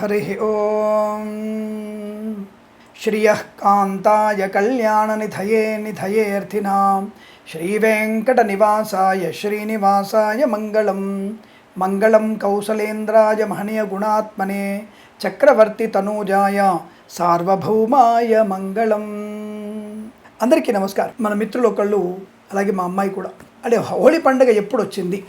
హరి ఓం శ్రియ కాంతాయ కళ్యాణనిధయే నిధయేర్థినాం శ్రీవేంకటనివాసాయ శ్రీనివాసాయ మంగళం మంగళం కౌసలేంద్రాయ మహనీయ గుణాత్మనే చక్రవర్తి తనూజాయ సార్వభౌమాయ మంగళం అందరికీ నమస్కారం. మన మిత్రులు ఒకళ్ళు అలాగే మా అమ్మాయి కూడా. అంటే హోళీ పండుగ ఎప్పుడు వచ్చింది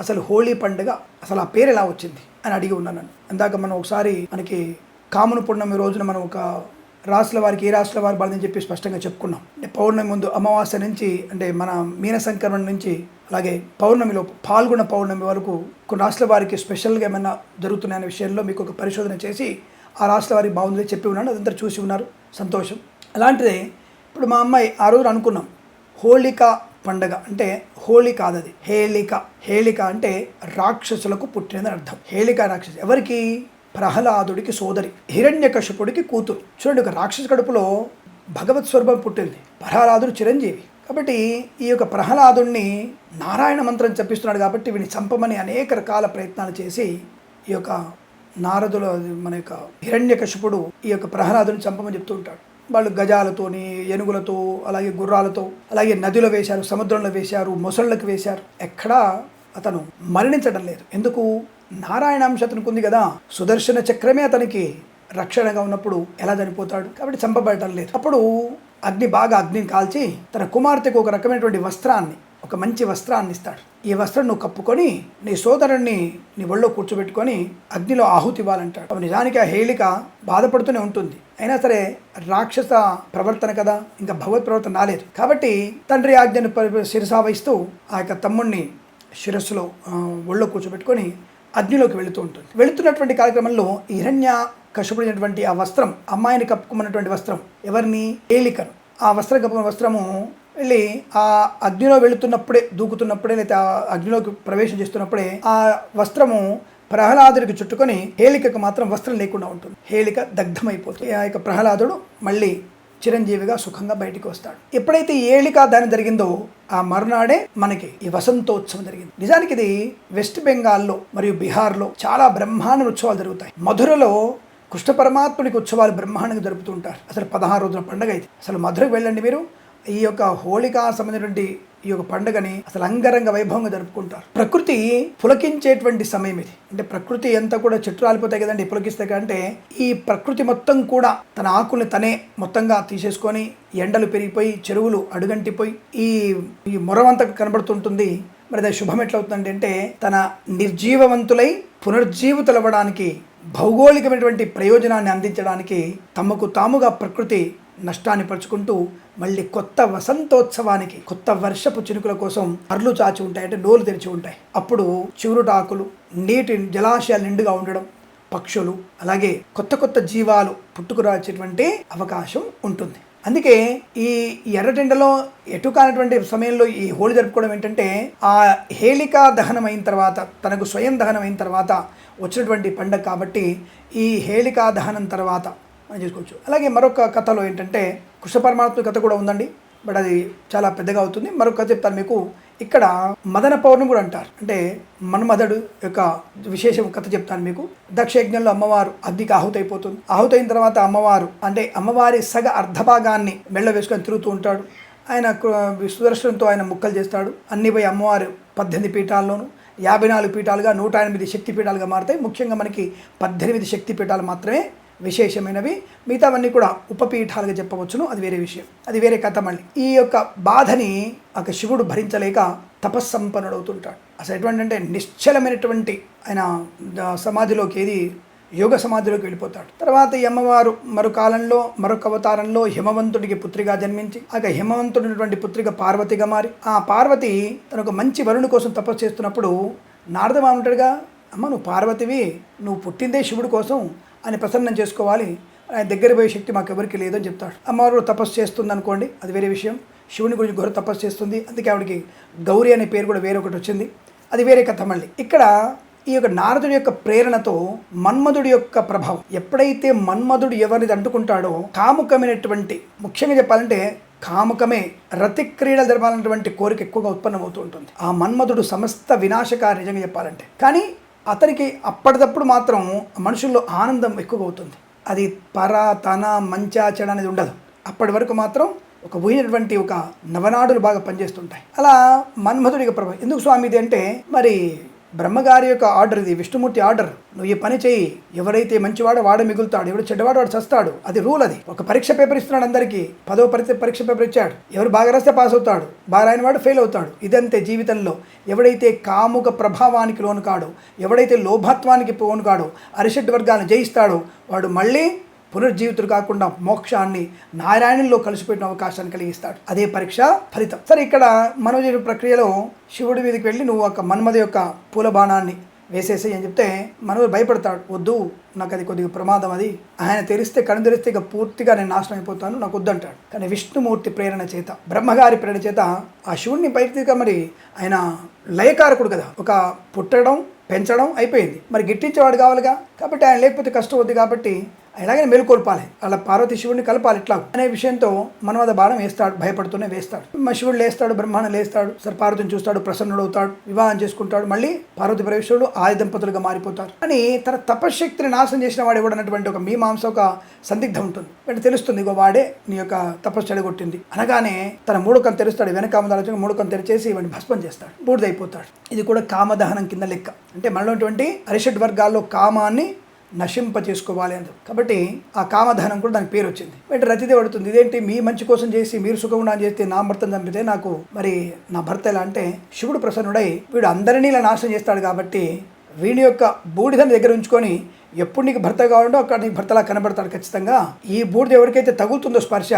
అసలు హోళీ పండుగ అసలు ఆ పేరు ఎలా వచ్చింది? అని అడిగి ఉన్నాను. నన్ను ఇందాక మనం ఒకసారి మనకి కామున పౌర్ణమి రోజున మనం ఒక రాసుల వారికి ఏ రాసుల వారి బాధని చెప్పి స్పష్టంగా చెప్పుకున్నాం. అంటే పౌర్ణమి ముందు అమావాస్య నుంచి అంటే మన మీన సంక్రమణ నుంచి అలాగే పౌర్ణమిలో పాల్గొన పౌర్ణమి వరకు కొన్ని రాసుల వారికి స్పెషల్గా ఏమైనా జరుగుతున్నాయనే విషయంలో మీకు ఒక పరిశోధన చేసి ఆ రాసుల వారికి బాగుందని చెప్పి ఉన్నాను. అదంతా చూసి ఉన్నారు. సంతోషం. అలాంటిదే ఇప్పుడు మా అమ్మాయి ఆ రోజు అనుకున్నాం. హోళిక పండగ అంటే హోళీ కాదది. హేళిక. హేళిక అంటే రాక్షసులకు పుట్టినదని అర్థం. హేళిక రాక్షసు. ఎవరికి? ప్రహ్లాదుడికి సోదరి. హిరణ్యకశిపుడికి కూతురు. చూడండి ఒక రాక్షస కడుపులో భగవత్ స్వరూపం పుట్టింది. ప్రహ్లాదుడు చిరంజీవి. కాబట్టి ఈ యొక్క ప్రహ్లాదుడిని నారాయణ మంత్రం చెప్పిస్తున్నాడు కాబట్టి వీడిని చంపమని అనేక రకాల ప్రయత్నాలు చేసి ఈ యొక్క నారదుల మన యొక్క హిరణ్యకశిపుడు ఈ యొక్క ప్రహ్లాదుని చంపమని చెప్తూ ఉంటాడు. వాళ్ళు గజాలతోని ఏనుగులతో అలాగే గుర్రాలతో అలాగే నదిలో వేశారు సముద్రంలో వేశారు మొసళ్ళకు వేశారు. ఎక్కడా అతను మరణించడం లేదు. ఎందుకు? నారాయణాంశ అతనికి ఉంది కదా. సుదర్శన చక్రమే అతనికి రక్షణగా ఉన్నప్పుడు ఎలా చనిపోతాడు? కాబట్టి చంపబడటం లేదు. అప్పుడు అగ్ని బాగా అగ్నిని కాల్చి తన కుమార్తెకు ఒక రకమైనటువంటి వస్త్రాన్ని ఒక మంచి వస్త్రాన్ని ఇస్తాడు. ఈ వస్త్రం నువ్వు కప్పుకొని నీ సోదరుణ్ణి నీ ఒళ్ళో కూర్చోబెట్టుకొని అగ్నిలో ఆహుతి ఇవ్వాలంటాడు నిజానికి ఆ హేళిక బాధపడుతూనే ఉంటుంది. అయినా సరే రాక్షస ప్రవర్తన కదా ఇంకా భగవత్ ప్రవర్తన రాలేదు. కాబట్టి తండ్రి ఆజ్ఞను శిరసావహిస్తూ ఆ యొక్క తమ్ముణ్ణి శిరస్సులో ఒళ్ళో కూర్చోబెట్టుకొని అగ్నిలోకి వెళుతూ ఉంటుంది. వెళుతున్నటువంటి కార్యక్రమంలో హిరణ్య కష్టపడినటువంటి ఆ వస్త్రం అమ్మాయిని కప్పుకున్నటువంటి వస్త్రం ఎవరిని? ఏలికను ఆ వస్త్రం కప్పుకున్న వస్త్రము వెళ్ళి ఆ అగ్నిలో వెళుతున్నప్పుడే దూకుతున్నప్పుడే లేదా ఆ అగ్నిలోకి ప్రవేశం చేస్తున్నప్పుడే ఆ వస్త్రము ప్రహ్లాదుడికి చుట్టుకొని హేళికకు మాత్రం వస్త్రం లేకుండా ఉంటుంది. హేళిక దగ్ధమైపోతుంది. ఆ యొక్క ప్రహ్లాదుడు మళ్ళీ చిరంజీవిగా సుఖంగా బయటికి వస్తాడు. ఎప్పుడైతే ఈ ఏళిక దాని జరిగిందో ఆ మరునాడే మనకి ఈ వసంతోత్సవం జరిగింది. నిజానికి ఇది వెస్ట్ బెంగాల్లో మరియు బీహార్లో చాలా బ్రహ్మాండ ఉత్సవాలు జరుగుతాయి. మధురలో కృష్ణ పరమాత్మునికి ఉత్సవాలు బ్రహ్మాండంగా జరుపుతూ ఉంటారు. అసలు పదహారు రోజుల పండుగ అయితే అసలు మధురకు వెళ్ళండి మీరు. ఈ యొక్క హోళికా సంబంధించినటువంటి ఈ యొక్క పండుగని అసలు అంగరంగ వైభవంగా జరుపుకుంటారు. ప్రకృతి పులకించేటువంటి సమయం ఇది. అంటే ప్రకృతి అంతా కూడా చెట్లు రాలిపోతాయి కదండి పులకిస్తే కంటే ఈ ప్రకృతి మొత్తం కూడా తన ఆకుల్ని తనే మొత్తంగా తీసేసుకొని ఎండలు పెరిగిపోయి చెరువులు అడుగంటిపోయి ఈ ఈ మొరవంతా కనబడుతుంటుంది. మరి అది శుభం ఎట్లవుతుందండి అంటే తన నిర్జీవవంతులై పునర్జీవితలవ్వడానికి భౌగోళికమైనటువంటి ప్రయోజనాన్ని అందించడానికి తమకు తాముగా ప్రకృతి నష్టాన్ని పరుచుకుంటూ మళ్ళీ కొత్త వసంతోత్సవానికి కొత్త వర్షపు చినుకుల కోసం అర్లు చాచి ఉంటాయి అంటే నోలు తెరిచి ఉంటాయి. అప్పుడు చివురుటాకులు నీటి జలాశయాలు నిండుగా ఉండడం పక్షులు అలాగే కొత్త కొత్త జీవాలు పుట్టుకురాచేటువంటి అవకాశం ఉంటుంది. అందుకే ఈ ఎర్రటెండలో ఎటు కానటువంటి సమయంలో ఈ హోళీ జరుపుకోవడం ఏంటంటే ఆ హేళికా దహనం అయిన తర్వాత తనకు స్వయం దహనం అయిన తర్వాత వచ్చినటువంటి పండగ కాబట్టి ఈ హేళికా దహనం తర్వాత మనం చేసుకోవచ్చు. అలాగే మరొక కథలో ఏంటంటే కృష్ణ పరమాత్మ కథ కూడా ఉందండి. బట్ అది చాలా పెద్దగా అవుతుంది. మరొక కథ చెప్తాను మీకు. ఇక్కడ మదన పౌర్ణమి కూడా అంటారు. అంటే మన్మధుడు యొక్క విశేషం కథ చెప్తాను మీకు. దక్షయజ్ఞంలో అమ్మవారు అగ్నికి ఆహుతైపోతుంది. ఆహుతైన తర్వాత అమ్మవారు అంటే అమ్మవారి సగ అర్ధభాగాన్ని మెళ్ళ వేసుకొని తిరుగుతూ ఉంటాడు. ఆయన సుదర్శనంతో ఆయన ముక్కలు చేస్తాడు. అన్ని పోయి అమ్మవారు పద్దెనిమిది పీఠాల్లోనూ యాభై నాలుగు పీఠాలుగా నూట ఎనిమిది శక్తి పీఠాలుగా మారుతాయి. ముఖ్యంగా మనకి పద్దెనిమిది శక్తి పీఠాలు మాత్రమే విశేషమైనవి. మిగతావన్నీ కూడా ఉపపీఠాలుగా చెప్పవచ్చును. అది వేరే విషయం. అది వేరే కథ మళ్ళీ. ఈ యొక్క బాధని ఒక శివుడు భరించలేక తపస్సంపన్నుడవుతుంటాడు. అసలు ఎటువంటి అంటే నిశ్చలమైనటువంటి ఆయన సమాధిలోకి ఏది యోగ సమాధిలోకి వెళ్ళిపోతాడు. తర్వాత ఈ అమ్మవారు మరో కాలంలో మరొక అవతారంలో హిమవంతుడికి పుత్రిగా జన్మించి ఆ హిమవంతుడినటువంటి పుత్రిక పార్వతిగా మారి ఆ పార్వతి తన ఒక మంచి వరుణు కోసం తపస్సు చేస్తున్నప్పుడు నారదమా ఉంటాడుగా అమ్మ నువ్వు పార్వతివి. నువ్వు పుట్టిందే శివుడి కోసం. అని ప్రసన్నం చేసుకోవాలి. ఆయన దగ్గర పోయే శక్తి మాకు ఎవరికి లేదని చెప్తాడు. అమ్మవారు తపస్సు చేస్తుంది అనుకోండి అది వేరే విషయం. శివుని గురించి ఘోర తపస్సు చేస్తుంది. అందుకే ఆవిడకి గౌరీ అనే పేరు కూడా వేరొకటి వచ్చింది. అది వేరే కథ మళ్ళీ. ఇక్కడ ఈ యొక్క నారదుడి యొక్క ప్రేరణతో మన్మధుడి యొక్క ప్రభావం. ఎప్పుడైతే మన్మధుడు ఎవరిని అంటుకుంటాడో కాముకమైనటువంటి ముఖ్యంగా చెప్పాలంటే కాముకమే రతి క్రీడలు జరపాలన్నటువంటి కోరిక ఎక్కువగా ఉత్పన్నమవుతూ ఉంటుంది. ఆ మన్మధుడు సమస్త వినాశకారి నిజంగా చెప్పాలంటే. కానీ అతనికి అప్పటిదప్పుడు మాత్రం మనుషుల్లో ఆనందం ఎక్కువ అవుతుంది అది పర తన మంచా అనేది ఉండదు. అప్పటి వరకు మాత్రం ఒక ఊహినటువంటి ఒక నవనాడులు బాగా పనిచేస్తుంటాయి. అలా మన్మధుడికి ప్రభావం ఎందుకు స్వామి ఇది అంటే మరి బ్రహ్మగారి యొక్క ఆర్డర్ ఇది విష్ణుమూర్తి ఆర్డర్. నువ్వు ఈ పని చేయి. ఎవరైతే మంచివాడో వాడ మిగులుతాడు. ఎవడు చెడ్డవాడు వాడు చస్తాడు అది రూల్ అది. ఒక పరీక్ష పేపర్ ఇస్తున్నాడు అందరికీ. పదో పరీక్ష పరీక్ష పేపర్ ఇచ్చాడు. ఎవరు బాగా రాస్తే పాస్ అవుతాడు. బాగా రాయని వాడు ఫెయిల్ అవుతాడు. ఇదంతే జీవితంలో. ఎవడైతే కాముక ప్రభావానికి లోను కాడు ఎవడైతే లోభత్వానికి లోను కాడు అరిషడ్ వర్గాన్ని జయిస్తాడో వాడు మళ్ళీ పునర్జీవితుడు కాకుండా మోక్షాన్ని నారాయణంలో కలిసిపెట్టిన అవకాశాన్ని కలిగిస్తాడు. అదే పరీక్ష ఫలితం. సరే ఇక్కడ మనోజ ప్రక్రియలో శివుడి మీదకి వెళ్ళి నువ్వు ఒక మన్మద యొక్క పూల బాణాన్ని వేసేసి అని చెప్తే మనోడు భయపడతాడు. వద్దు నాకు అది కొద్దిగా ప్రమాదం అది. ఆయన తెరిస్తే కను తెరిస్తే ఇక పూర్తిగా నేను నాశనం అయిపోతాను నాకు వద్దంటాడు. కానీ విష్ణుమూర్తి ప్రేరణ చేత బ్రహ్మగారి ప్రేరణ చేత ఆ శివుడిని బయట మరి ఆయన లయకారకుడు కదా. ఒక పుట్టడం పెంచడం అయిపోయింది. మరి గిట్టించేవాడు కావాలిగా? కాబట్టి ఆయన లేకపోతే కష్టం అవుద్ది కాబట్టి ఎలాగైనా మేలుకొల్పాలి అలా పార్వతి శివుడిని కలపాలి ఇట్లా అనే విషయంతో మనవద బాణం వేస్తాడు భయపడుతూనే వేస్తాడు. శివుడు లేస్తాడు బ్రహ్మాండం లేస్తాడు సరే పార్వతిని చూస్తాడు ప్రసన్నుడు అవుతాడు వివాహం చేసుకుంటాడు మళ్ళీ పార్వతి పరమేశ్వరుడు ఆది దంపతులుగా మారిపోతారు. అని తన తపశ్శక్తిని నాశనం చేసిన వాడు ఎవడన్నటువంటి ఒక మీమాంస ఒక సందిగ్ధం ఉంటుంది. అంటే తెలుస్తుంది ఇగో వాడే నీ యొక్క తపస్సు చెడగొట్టింది. అనగానే తన మూడుకం తెరుస్తాడు వెనకామదాలోచన మూడుకం తెరిచేసి వాడిని భస్మం చేస్తాడు బూడిదైపోతాడు. ఇది కూడా కామదహనం కింద లెక్క. అంటే మనలోటువంటి అరిషడ్ వర్గాల్లో కామాన్ని నశింప చేసుకోవాలి అని కాబట్టి ఆ కామధనం కూడా దానికి పేరు వచ్చింది బయట రతిదే పడుతుంది ఇదేంటి మీ మంచి కోసం చేసి మీరు సుఖంగా చేస్తే నా భర్తను చంపితే నాకు మరి నా భర్త ఎలా? అంటే శివుడు ప్రసన్నుడై వీడు అందరినీ ఇలా నాశనం చేస్తాడు కాబట్టి వీడి యొక్క బూడిదని దగ్గర ఉంచుకొని ఎప్పుడు నీకు భర్త కావాలంటే అక్కడ నీకు భర్తలా కనబడతాడు ఖచ్చితంగా. ఈ బూడిద ఎవరికైతే తగులుతుందో స్పర్శ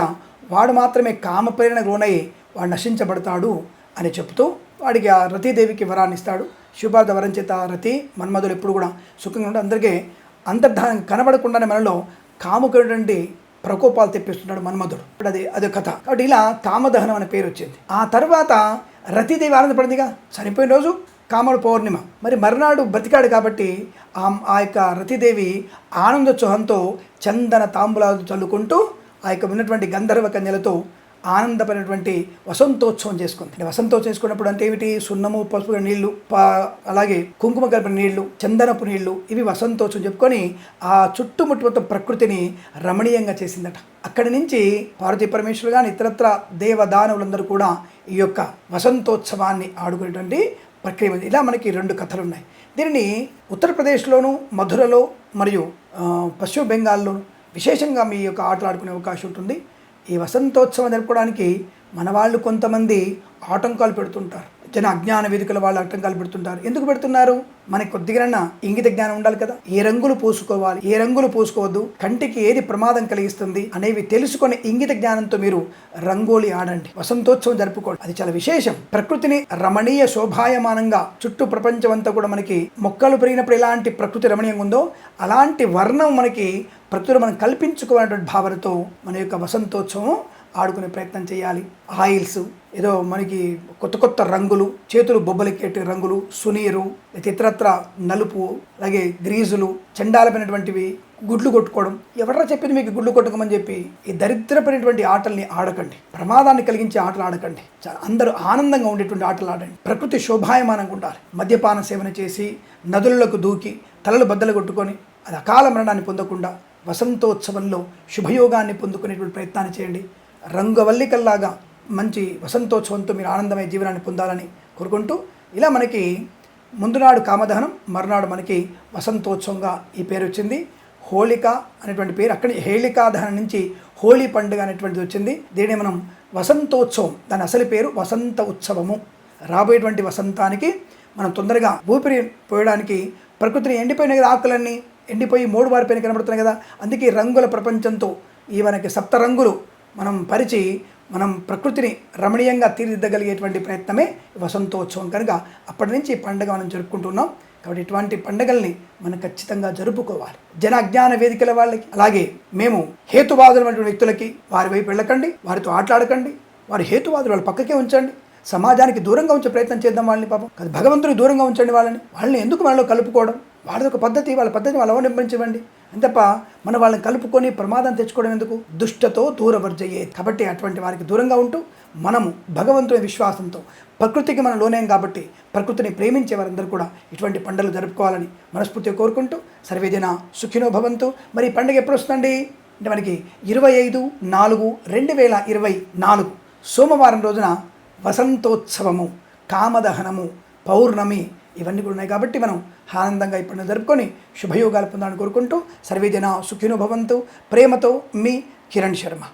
వాడు మాత్రమే కామ ప్రేరణ లోనై వాడు నశించబడతాడు అని చెప్తూ వాడికి ఆ రతీదేవికి వరాన్ని ఇస్తాడు. శుభార్థ వరం చేత రతి మన్మధులు ఎప్పుడు కూడా సుఖంగా ఉంటే అందరికీ అంతర్ధానం కనబడకుండానే మనలో కాముకుడంటే ప్రకోపాలు తెప్పిస్తున్నాడు మన్మధుడు. ఇప్పుడు అది అది కథ. కాబట్టి ఇలా కామదహనం అనే పేరు వచ్చింది. ఆ తర్వాత రతిదేవి ఆనందపడిందిగా. చనిపోయిన రోజు కామడు పౌర్ణిమ. మరి మర్నాడు బ్రతికాడు కాబట్టి ఆ ఆ యొక్క రతిదేవి ఆనందోత్సవంతో చందన తాంబూలాలు చల్లుకుంటూ ఆ యొక్క ఉన్నటువంటి గంధర్వ కన్యలతో ఆనందపడినటువంటి వసంతోత్సవం చేసుకుంది. వసంతోత్సవం చేసుకున్నప్పుడు అంటే ఏమిటి? సున్నము పసుపు నీళ్ళు అలాగే కుంకుమ కలిపిన నీళ్ళు చందనపు నీళ్ళు ఇవి వసంతోత్సవం చెప్పుకొని ఆ చుట్టుముట్టు మొత్తం ప్రకృతిని రమణీయంగా చేసిందట. అక్కడి నుంచి పార్వతీ పరమేశ్వరులు కానీ ఇతరత్ర దేవదానవులందరూ కూడా ఈ యొక్క వసంతోత్సవాన్ని ఆడుకునేటువంటి ప్రక్రియ ఇలా మనకి రెండు కథలు ఉన్నాయి. దీనిని ఉత్తరప్రదేశ్లోను మధురలో మరియు పశ్చిమ బెంగాల్లోను విశేషంగా మీ యొక్క ఆటలు ఆడుకునే అవకాశం ఉంటుంది. ఈ వసంతోత్సవం జరపడానికి మన వాళ్ళు కొంతమంది ఆటంకాలు పెడుతుంటారు. జన అజ్ఞాన వేదికల వాళ్ళు ఆటంకాలు పెడుతుంటారు ఎందుకు పెడుతున్నారు? మనకి కొద్దిగా ఇంగిత జ్ఞానం ఉండాలి కదా. ఏ రంగులు పూసుకోవాలి? ఏ రంగులు పూసుకోవద్దు? కంటికి ఏది ప్రమాదం కలిగిస్తుంది అనేవి తెలుసుకునే ఇంగిత జ్ఞానంతో మీరు రంగోలి ఆడండి. వసంతోత్సవం జరుపుకోండి. అది చాలా విశేషం. ప్రకృతిని రమణీయ శోభాయమానంగా చుట్టూ ప్రపంచం అంతా కూడా మనకి మొక్కలు పెరిగినప్పుడు ఎలాంటి ప్రకృతి రమణీయంగా ఉందో అలాంటి వర్ణం మనకి ప్రకృతిలో మనం కల్పించుకోవాలనేటువంటి భావనతో మన యొక్క వసంతోత్సవం ఆడుకునే ప్రయత్నం చేయాలి. ఆయిల్స్ ఏదో మనకి కొత్త కొత్త రంగులు చేతులు బొబ్బలికేటి రంగులు సునీరు ఇతరత్ర నలుపు అలాగే గ్రీజులు చండాలమైనటువంటివి గుడ్లు కొట్టుకోవడం. ఎవరైనా చెప్పింది మీకు గుడ్లు కొట్టుకోమని చెప్పి? ఈ దరిద్రపడినటువంటి ఆటల్ని ఆడకండి. ప్రమాదాన్ని కలిగించే ఆటలు ఆడకండి. చాలా అందరూ ఆనందంగా ఉండేటువంటి ఆటలు ఆడండి. ప్రకృతి శోభాయమానంగా ఉండాలి. మద్యపాన సేవన చేసి నదులకు దూకి తలలు బద్దలు కొట్టుకొని అది అకాల మరణాన్ని పొందకుండా వసంతోత్సవంలో శుభయోగాన్ని పొందుకునేటువంటి ప్రయత్నాన్ని చేయండి. రంగవల్లికల్లాగా మంచి వసంతోత్సవంతో మీరు ఆనందమయ జీవనాన్ని పొందాలని కోరుకుంటూ ఇలా మనకి ముందునాడు కామదహనం మరునాడు మనకి వసంతోత్సవంగా ఈ పేరు వచ్చింది. హోళిక అనేటువంటి పేరు అక్కడి హేళికా దహనం నుంచి హోళీ పండుగ అనేటువంటిది వచ్చింది. దీన్ని మనం వసంతోత్సవం దాని అసలు పేరు వసంత ఉత్సవము. రాబోయేటువంటి వసంతానికి మనం తొందరగా ఊపిరి పోయడానికి ప్రకృతిని ఎండిపోయిన కదా ఆకులన్నీ ఎండిపోయి మూడు వారిపోయిన కనబడుతున్నాయి కదా. అందుకే రంగుల ప్రపంచంతో ఈ మనకి సప్త రంగులు మనం పరిచి మనం ప్రకృతిని రమణీయంగా తీర్చిదిద్దగలిగేటువంటి ప్రయత్నమే వసంతోత్సవం కనుక అప్పటి నుంచి పండుగ మనం జరుపుకుంటున్నాం కాబట్టి ఇటువంటి పండుగల్ని మనం ఖచ్చితంగా జరుపుకోవాలి. జన అజ్ఞాన వేదికల వాళ్ళకి అలాగే మేము హేతువాదులైనటువంటి వ్యక్తులకి వారి వైపు వెళ్ళకండి వారితో ఆటలాడకండి వారి హేతువాదులు వాళ్ళ పక్కకే ఉంచండి. సమాజానికి దూరంగా ఉంచే ప్రయత్నం చేద్దాం వాళ్ళని పాపం. భగవంతుడికి దూరంగా ఉంచండి వాళ్ళని. వాళ్ళని ఎందుకు మనలో కలుపుకోవడం? వాళ్ళది ఒక పద్ధతి వాళ్ళ పద్ధతిని వాళ్ళు అవలంబించవండి. అంతప్ప మనం వాళ్ళని కలుపుకొని ప్రమాదం తెచ్చుకోవడం ఎందుకు? దుష్టతో దూరవర్జయ్యే కాబట్టి అటువంటి వారికి దూరంగా ఉంటూ మనము భగవంతుని విశ్వాసంతో ప్రకృతికి మనం లోనేం కాబట్టి ప్రకృతిని ప్రేమించే వారందరూ కూడా ఇటువంటి పండుగలు జరుపుకోవాలని మనస్ఫూర్తిగా కోరుకుంటూ సర్వేదిన సుఖినో భవంతు. మరి పండుగ ఎప్పుడు వస్తుందండి? అంటే మనకి ఇరవై ఐదు నాలుగు రెండు వేల ఇరవై నాలుగు సోమవారం రోజున వసంతోత్సవము కామదహనము పౌర్ణమి ఇవన్నీ కూడా ఉన్నాయి కాబట్టి మనం ఆనందంగా ఇప్పుడు జరుపుకొని శుభయోగాలు పొందాలని కోరుకుంటూ సర్వేజన సుఖినో భవంతు ప్రేమతో మీ కిరణ్ శర్మ.